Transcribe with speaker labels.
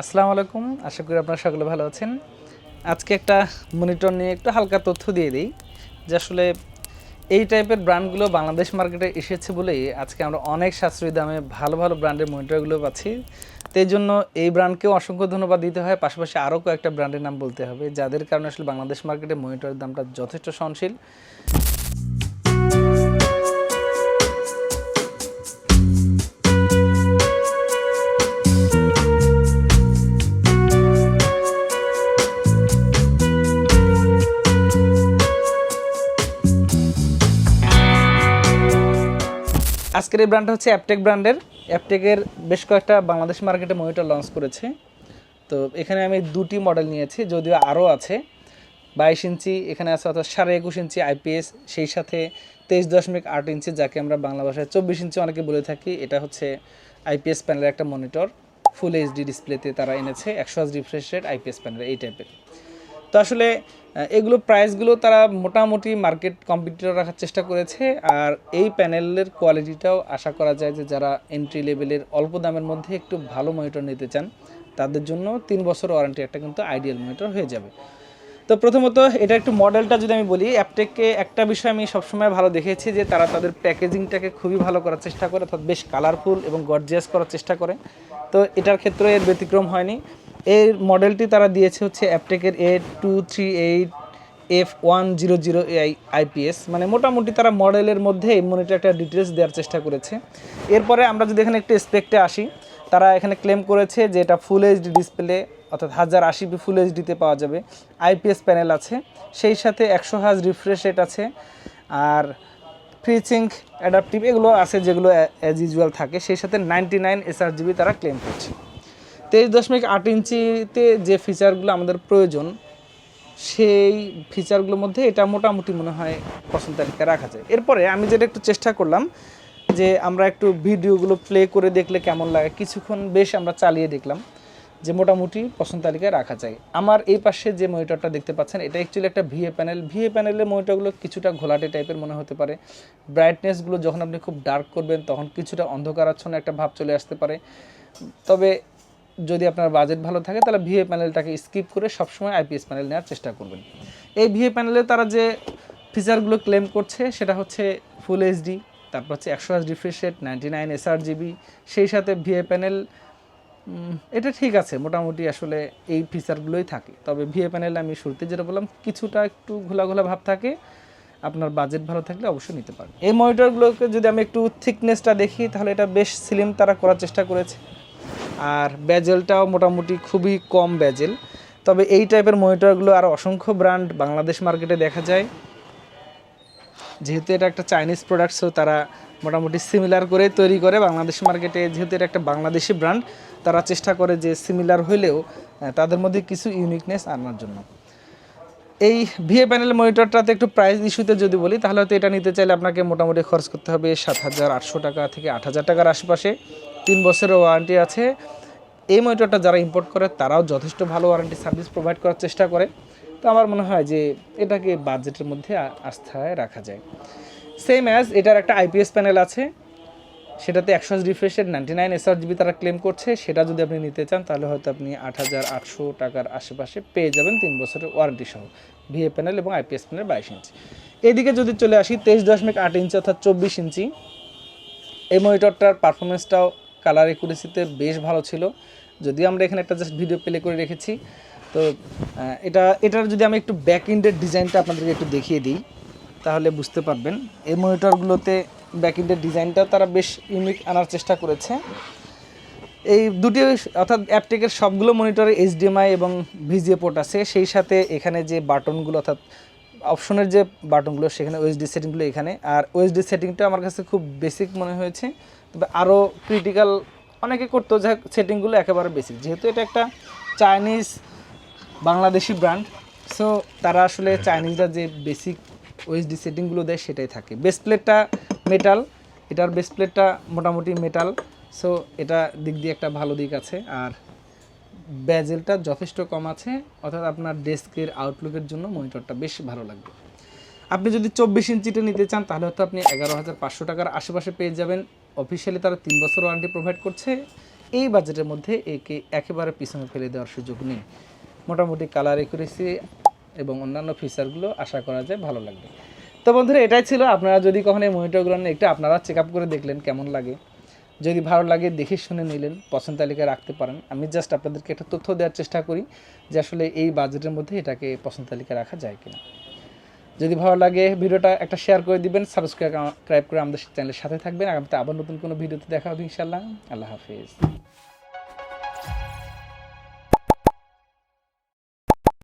Speaker 1: আসসালামু আলাইকুম। আশা করি আপনারা সকলে ভালো আছেন। আজকে একটা মনিটর নিয়ে একটু হালকা তথ্য দিয়ে দিই যে আসলে এই টাইপের ব্র্যান্ডগুলো বাংলাদেশ মার্কেটে এসেছে বলেই আজকে আমরা অনেক সাশ্রয়ী দামে ভালো ভালো ব্র্যান্ডের মনিটরগুলো পাচ্ছি। তো জন্য এই ব্র্যান্ডকেও অসংখ্য ধন্যবাদ দিতে হয়। পাশাপাশি আরও কয়েকটা ব্র্যান্ডের নাম বলতে হবে, যাদের কারণে আসলে বাংলাদেশ মার্কেটে মনিটরের দামটা যথেষ্ট সহনশীল। আজকের এই ব্র্যান্ডটা হচ্ছে অ্যাপটেক ব্র্যান্ডের অ্যাপটেকের বেশ কয়েকটা বাংলাদেশ মার্কেটে মনিটর লঞ্চ করেছে। তো এখানে আমি দুটি মডেল নিয়েছি, যদিও আরও আছে। বাইশ ইঞ্চি, এখানে আছে অর্থাৎ সাড়ে একুশ ইঞ্চি আইপিএস সেই সাথে তেইশ দশমিক আট ইঞ্চি, যাকে আমরা বাংলা ভাষায় চব্বিশ ইঞ্চি অনেকে বলে থাকি, এটা হচ্ছে আইপিএস প্যানেলের একটা মনিটর ফুল এইচডি ডিসপ্লেতে তারা এনেছে, একশো আশ রিফ্রেশ রেট আইপিএস প্যানেল এই টাইপের তো আসলে এগুলো প্রাইসগুলো তারা মোটামুটি মার্কেট কম্পিটিটর রাখার চেষ্টা করেছে। আর এই প্যানেলের কোয়ালিটিটাও আশা করা যায় যে যারা এন্ট্রি লেভেলের অল্প দামের মধ্যে একটু ভালো মনিটর নিতে চান, তাদের জন্য তিন বছর ওয়ারেন্টি একটা কিন্তু আইডিয়াল মনিটর হয়ে যাবে। তো প্রথমত এটা একটু মডেলটা যদি আমি বলি অ্যাপটেককে একটা বিষয় আমি সবসময় ভালো দেখেছি যে তারা তাদের প্যাকেজিংটাকে খুবই ভালো করার চেষ্টা করে, অর্থাৎ বেশ কালারফুল এবং গর্জিয়াস করার চেষ্টা করে। তো এটার ক্ষেত্রে এর ব্যতিক্রম হয়নি। এর মডেলটি তারা দিয়েছে হচ্ছে অ্যাপটেকের A two three eight F one zero zero A I IPS. মানে মোটামুটি তারা মডেলের মধ্যে এই মনিটর একটা ডিটেলস দেওয়ার চেষ্টা করেছে। এরপরে আমরা যদি এখানে একটু স্পেক্টে আসি, তারা এখানে ক্লেম করেছে যে এটা ফুল এইচডি ডিসপ্লে অর্থাৎ হাজার আশি পি ফুল এইচডিতে পাওয়া যাবে। আইপিএস প্যানেল আছে। সেই সাথে একশো হাজ রিফ্রেশ রেট আছে। আর ফ্রিচিং অ্যাডাপটিভ এগুলো আছে যেগুলো অ্যাজ ইউজুয়াল থাকে। সেই সাথে নাইনটি নাইন এসআরজিবি তারা ক্লেম করছে। তেইশ দশমিক আট ইঞ্চিতে যে ফিচারগুলো আমাদের প্রয়োজন, সেই ফিচারগুলোর মধ্যে এটা মোটামুটি মনে হয় পছন্দ তালিকায় রাখা যায়। এরপরে আমি যেটা একটু চেষ্টা করলাম, যে আমরা একটু ভিডিওগুলো প্লে করে দেখলে কেমন লাগে, কিছুক্ষণ বেশ আমরা চালিয়ে দেখলাম যে মোটামুটি পছন্দ তালিকায় রাখা যায়। আমার এই পাশে যে মনিটরটা দেখতে পাচ্ছেন, এটা অ্যাকচুয়ালি একটা ভিএ প্যানেল ভিএ প্যানেলের মনিটরগুলো কিছুটা ঘোলাটে টাইপের মনে হতে পারে। ব্রাইটনেসগুলো যখন আপনি খুব ডার্ক করবেন, তখন কিছুটা অন্ধকারাচ্ছন্ন একটা ভাব চলে আসতে পারে। তবে যদি আপনার বাজেট ভালো থাকে, তাহলে ভিএ প্যানেলটাকে স্কিপ করে সবসময় আইপিএস প্যানেল নেওয়ার চেষ্টা করবেন। এই ভিএ প্যানেলে তারা যে ফিচারগুলো ক্লেম করছে, সেটা হচ্ছে ফুল এইচডি তারপর হচ্ছে একশো আশ রিফ্রেশ রেট নাইনটি নাইন সেই সাথে ভিএ প্যানেল এটা ঠিক আছে, মোটামুটি আসলে এই ফিচারগুলোই থাকে। তবে ভিএ প্যানেলে আমি শুরুতে যেটা বললাম, কিছুটা একটু ঘোলা ঘোলা ভাব থাকে, আপনার বাজেট ভালো থাকলে অবশ্যই নিতে পারেন। এই মনিটরগুলোকে যদি আমি একটু থিকনেসটা দেখি, তাহলে এটা বেশ স্লিম তারা করার চেষ্টা করেছে। আর ব্যাজেলটাও মোটামুটি খুবই কম ব্যাজেল তবে এই টাইপের মনিটরগুলো আর অসংখ্য ব্র্যান্ড বাংলাদেশ মার্কেটে দেখা যায়। যেহেতু এটা একটা চাইনিজ প্রোডাক্ট সো তারা মোটামুটি সিমিলার করে তৈরি করে বাংলাদেশ মার্কেটে। যেহেতু এটা একটা বাংলাদেশি ব্র্যান্ড তারা চেষ্টা করে যে সিমিলার আহ, তাদের মধ্যে কিছু ইউনিকনেস আনার জন্য। এই ভিএ প্যানেল মনিটরটাতে একটু প্রাইস ইস্যুতে যদি বলি তাহলে হয়তো এটা নিতে চাইলে আপনাকে মোটামুটি খরচ করতে হবে সাত হাজার আটশো টাকা থেকে আট হাজার টাকার আশেপাশে। তিন বছরের ওয়ারেন্টি আছে। এই মনিটরটা যারা ইম্পোর্ট করে, তারাও যথেষ্ট ভালো ওয়ারেন্টি সার্ভিস প্রোভাইড করার চেষ্টা করে। তো আমার মনে হয় যে, এটাকে বাজেটের মধ্যে আস্থায় রাখা যায়। সেম অ্যাজ এটার একটা আইপিএস প্যানেল আছে। সেটাতে একশো রিফ্রেশের ninety nine S R G B তারা ক্লেম করছে। সেটা যদি আপনি নিতে চান, তাহলে হয়তো আপনি আট হাজার আটশো টাকার আশেপাশে পেয়ে যাবেন তিন বছরের ওয়ারেন্টি সহ। ভিএ প্যানেল এবং আইপিএস প্যানেল বাইশ ইঞ্চি এদিকে যদি চলে আসি, তেইশ দশমিক আট ইঞ্চি অর্থাৎ চব্বিশ ইঞ্চি এই মনিটরটার পারফরমেন্সটাও কালার একুরেসিতে বেশ ভালো ছিল। যদিও আমরা এখানে একটা জাস্ট ভিডিও প্লে করে রেখেছি। তো এটা, এটার যদি আমি একটু ব্যাক ইন্ডের ডিজাইনটা আপনাদেরকে একটু দেখিয়ে দিই, তাহলে বুঝতে পারবেন। এই মনিটরগুলোতে ব্যাক ইন্ডের ডিজাইনটাও তারা বেশ ইউনিক আনার চেষ্টা করেছে। এই দুটি, অর্থাৎ অ্যাপটেকের সবগুলো মনিটরে এইচডিএমআই এবং ভিজিএ পোর্ট আছে। সেই সাথে এখানে যে বাটনগুলো অর্থাৎ অপশনের যে বাটনগুলো সেখানে ওএসডি সেটিংগুলো এখানে। আর ওএসডি সেটিংটা আমার কাছে খুব বেসিক মনে হয়েছে। তবে আরও ক্রিটিক্যাল অনেকে করতো যা সেটিংগুলো একেবারে বেসিক যেহেতু এটা একটা চাইনিজ বাংলাদেশি ব্র্যান্ড সো তারা আসলে চাইনিজরা যে বেসিক ওএসডি সেটিংগুলো দেয় সেটাই থাকে। বেস প্লেটটা মেটাল এটার বেস প্লেটটা মোটামুটি মেটাল সো এটা দিক দিয়ে একটা ভালো দিক আছে। আর ব্যাজেলটা যথেষ্ট কম আছে, অর্থাৎ আপনার ডেস্কের আউটলুকের জন্য মনিটরটা বেশ ভালো লাগবে। আপনি যদি চব্বিশ ইঞ্চিটা নিতে চান, তাহলে হয়তো আপনি এগারো হাজার পাঁচশো টাকার আশেপাশে পেয়ে যাবেন। অফিসিয়ালি তারা তিন বছর ওয়ারেন্টি প্রোভাইড করছে। এই বাজেটের মধ্যে একে একেবারে পিছনে ফেলে দেওয়ার সুযোগ নেই। মোটামুটি কালার একুরেসি এবং অন্যান্য ফিচারগুলো আশা করা যায় ভালো লাগবে। তো বন্ধুরা, এটাই ছিল। আপনারা যদি কখনো এই মনিটরগুলো একটু আপনারা চেক আপ করে দেখলেন কেমন লাগে। যদি ভালো লাগে, দেখে শুনে নিলেন, পছন্দ তালিকায় রাখতে পারেন। আমি জাস্ট আপনাদেরকে একটা তথ্য দেওয়ার চেষ্টা করি যে আসলে এই বাজেটের মধ্যে এটাকে পছন্দ তালিকায় রাখা যায় কিনা। যদি ভালো লাগে ভিডিওটা একটা শেয়ার করে দিবেন সাবস্ক্রাইব করে আমাদের চ্যানেলের সাথে থাকবেন। আগামীতে আবার নতুন কোনো ভিডিওতে দেখা হবে ইনশাল্লাহ আল্লাহ হাফিজ।